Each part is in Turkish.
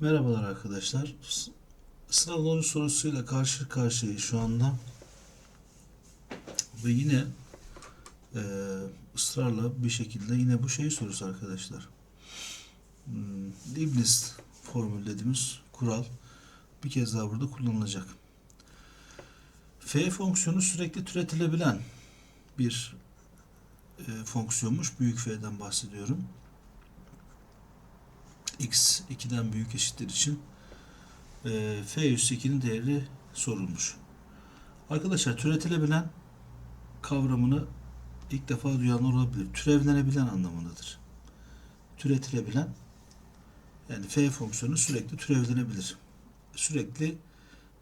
Merhabalar arkadaşlar. Sınav 13 sorusuyla karşı karşıyayız şu anda. Ve yine eee, ısrarla bir şekilde yine bu şeyi sorusu arkadaşlar. Hmm, Leibniz formül dediğimiz kural bir kez daha burada kullanılacak. F fonksiyonu sürekli türetilebilen bir e, fonksiyonmuş. Büyük F'den bahsediyorum. X 2'den büyük eşittir için e, f üssü 2'nin değeri sorulmuş. Arkadaşlar türetilebilen kavramını ilk defa duyanlar olabilir. Türevlenebilen anlamındadır. Türetilebilen yani f fonksiyonu sürekli türevlenebilir. Sürekli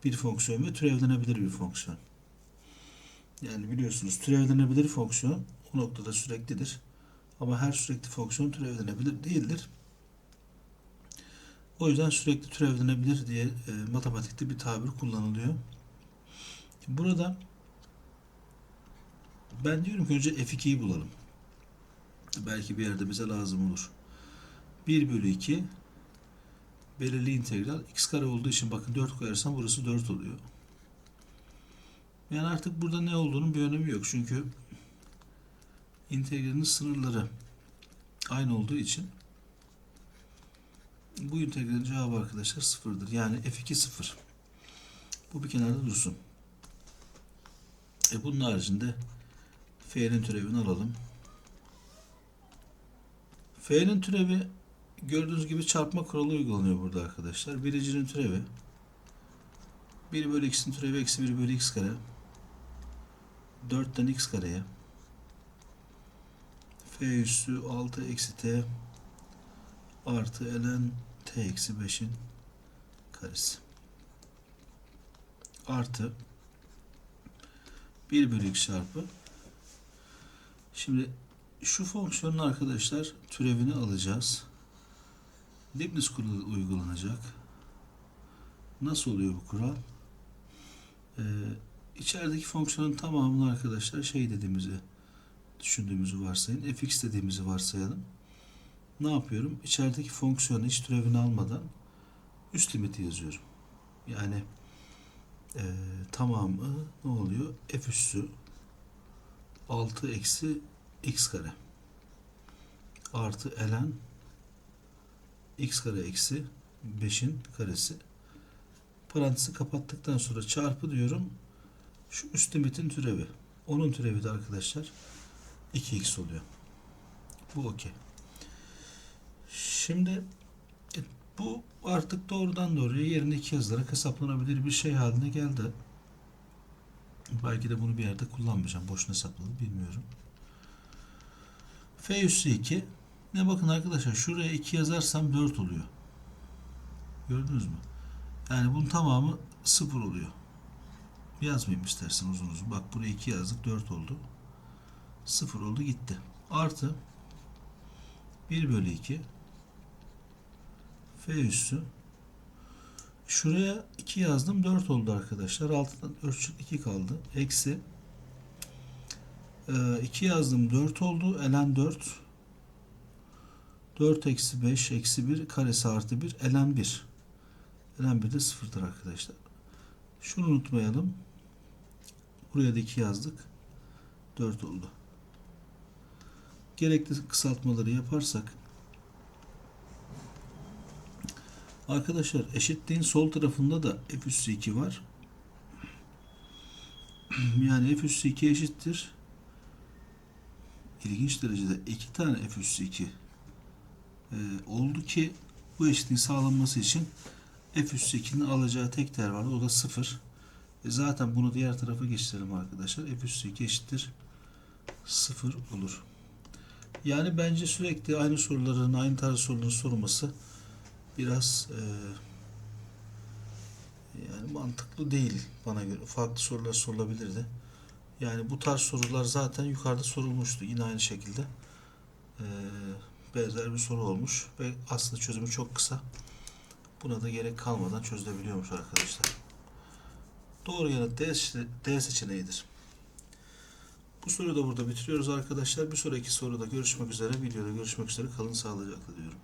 bir fonksiyon ve türevlenebilir bir fonksiyon. Yani biliyorsunuz türevlenebilir fonksiyon o noktada süreklidir. Ama her sürekli fonksiyon türevlenebilir değildir. O yüzden sürekli türevlenebilir diye e, matematikte bir tabir kullanılıyor. Burada ben diyorum ki önce f2'yi bulalım. Belki bir yerde bize lazım olur. 1 bölü 2 belirli integral x kare olduğu için bakın 4 koyarsam burası 4 oluyor. Yani artık burada ne olduğunun bir önemi yok. Çünkü integralin sınırları aynı olduğu için bu integralin cevabı arkadaşlar sıfırdır. Yani f2 sıfır. Bu bir kenarda dursun. E bunun haricinde f'nin türevini alalım. F'nin türevi gördüğünüz gibi çarpma kuralı uygulanıyor burada arkadaşlar. Biricinin türevi 1 bölü x'in türevi eksi 1 bölü x kare 4'ten x kareye f üssü 6 eksi t artı ln t eksi 5'in karesi artı 1 bölü x çarpı şimdi şu fonksiyonun arkadaşlar türevini alacağız. Leibniz kuralı uygulanacak. Nasıl oluyor bu kural? Ee, içerideki fonksiyonun tamamını arkadaşlar şey dediğimizi düşündüğümüzü varsayın. fx dediğimizi varsayalım. Ne yapıyorum? İçerideki fonksiyonu hiç türevini almadan üst limiti yazıyorum. Yani e, tamamı ne oluyor? f üssü 6 eksi x kare artı ln x kare eksi 5'in karesi parantezi kapattıktan sonra çarpı diyorum şu üst limitin türevi onun türevi de arkadaşlar 2x oluyor bu okey şimdi e, bu artık doğrudan doğruya yerine 2 yazılarak hesaplanabilir bir şey haline geldi belki de bunu bir yerde kullanmayacağım boşuna hesapladım bilmiyorum f üssü 2 ne bakın arkadaşlar şuraya 2 yazarsam 4 oluyor. Gördünüz mü? Yani bunun tamamı 0 oluyor. Yazmayayım istersen uzun uzun. Bak buraya 2 yazdık 4 oldu. 0 oldu gitti. Artı 1 bölü 2 f üssü şuraya 2 yazdım 4 oldu arkadaşlar. Altından 4 çıktı 2 kaldı. Eksi 2 yazdım 4 oldu. Ln 4 4 eksi 5 eksi 1 karesi artı 1 ln 1. Ln 1 de sıfırdır arkadaşlar. Şunu unutmayalım. Buraya da 2 yazdık. 4 oldu. Gerekli kısaltmaları yaparsak Arkadaşlar eşitliğin sol tarafında da f üssü 2 var. Yani f üssü 2 eşittir. İlginç derecede 2 tane f üssü 2 e, oldu ki bu eşitliğin sağlanması için f üssü 2'nin alacağı tek değer vardı. O da 0. E, zaten bunu diğer tarafa geçirelim arkadaşlar. f üssü 2 eşittir 0 olur. Yani bence sürekli aynı soruların, aynı tarz soruların sorulması biraz e, yani mantıklı değil bana göre. Farklı sorular sorulabilirdi. Yani bu tarz sorular zaten yukarıda sorulmuştu. Yine aynı şekilde. Eee benzer bir soru olmuş ve aslında çözümü çok kısa. Buna da gerek kalmadan çözülebiliyormuş arkadaşlar. Doğru yanıt D, D seçeneğidir. Bu soruyu da burada bitiriyoruz arkadaşlar. Bir sonraki soruda görüşmek üzere. Videoda görüşmek üzere. Kalın sağlıcakla diyorum.